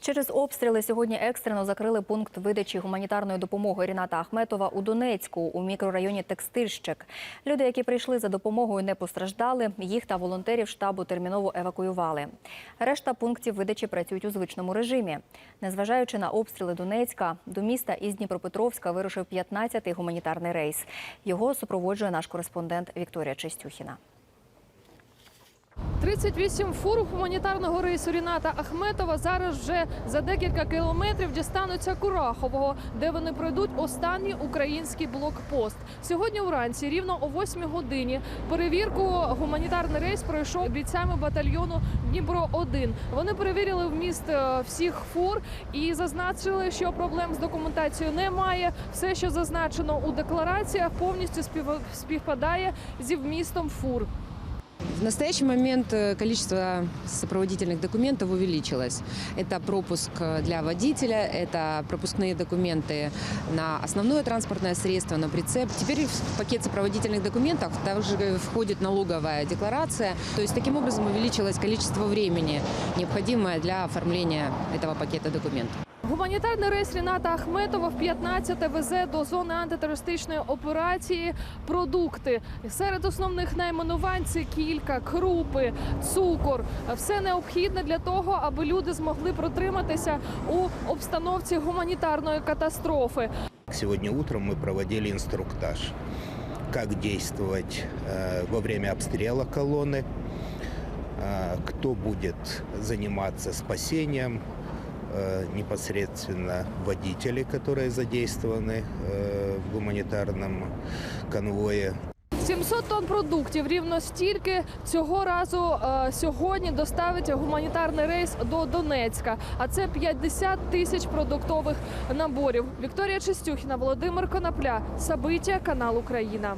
Через обстріли сьогодні екстрено закрили пункт видачі гуманітарної допомоги Ріната Ахметова у Донецьку у мікрорайоні Текстильщик. Люди, які прийшли за допомогою, не постраждали. Їх та волонтерів штабу терміново евакуювали. Решта пунктів видачі працюють у звичному режимі. Незважаючи на обстріли Донецька, до міста із Дніпропетровська вирушив 15-й гуманітарний рейс. Його супроводжує наш кореспондент Вікторія Чистюхіна. 38 фур гуманітарного рейсу Ріната Ахметова зараз вже за декілька кілометрів дістануться Курахового, де вони пройдуть останній український блокпост. Сьогодні вранці, рівно о 8 годині, перевірку гуманітарний рейс пройшов бійцями батальйону Дніпро 1 Вони перевірили вміст е, всіх фур і зазначили, що проблем з документацією немає. Все, що зазначено у деклараціях, повністю спів- співпадає зі вмістом фур. В настоящий момент э, количество сопроводительных документов увеличилось. Это пропуск э, для водителя, это пропускные документы на основное транспортное средство, на прицеп. Теперь в пакет сопроводительных документов также входит налоговая декларация. То есть таким образом увеличилось количество времени, необходимое для оформления этого пакета документов. Гуманітарний рейс Ріната Ахметова в 15 везе до зони антитерористичної операції продукти. Серед основних найменувань це кілька, крупи, цукор. Все необхідне для того, аби люди змогли протриматися у обстановці гуманітарної катастрофи. Сегодня утром мы проводили инструктаж, как действовать э, во время обстрела колонны, э, кто будет заниматься спасением, э, непосредственно водители, которые задействованы э, в гуманитарном конвое. 700 тонн продуктів рівно стільки цього разу е, сьогодні доставить гуманітарний рейс до Донецька. А це 50 тисяч продуктових наборів. Вікторія Чистюхіна, Володимир Конопля, Сабиття, канал Україна.